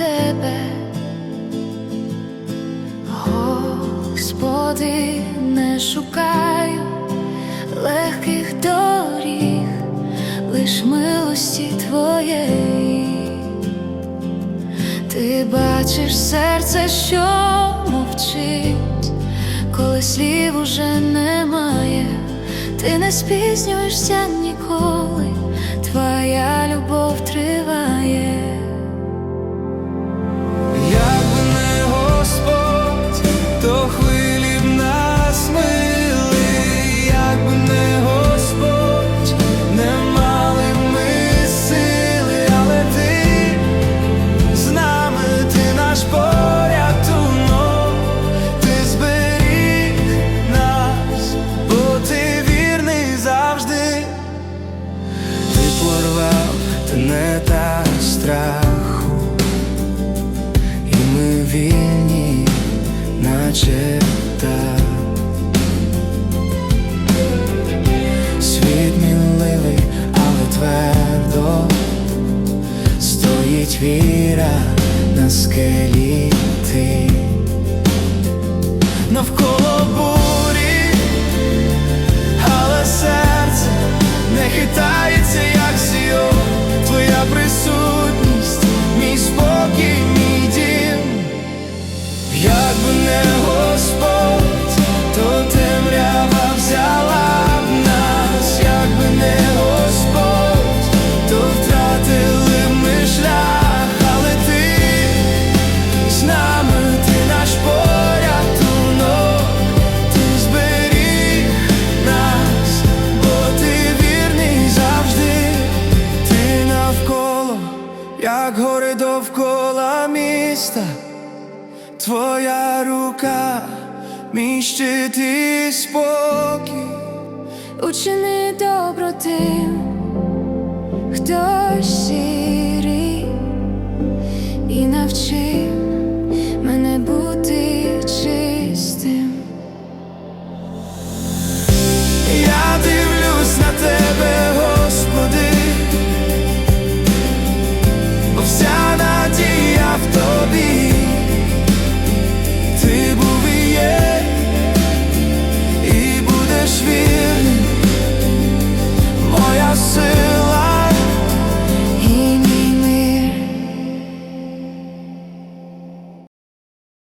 тебе, Господи, не шукаю легких доріг, лиш милості твоєї. Ти бачиш серце, що мовчить, коли слів уже немає, ти не спізнюєшся ніколи, страху, і ми вільні, наче птах. Світ мінливий, але твердо. Стоїть віра на скелі ти навколо бурі але серце не хитається, присутність, мій спокій, міста, твоя рука, мій щит і спокій. Учини добро тим, хто сірий,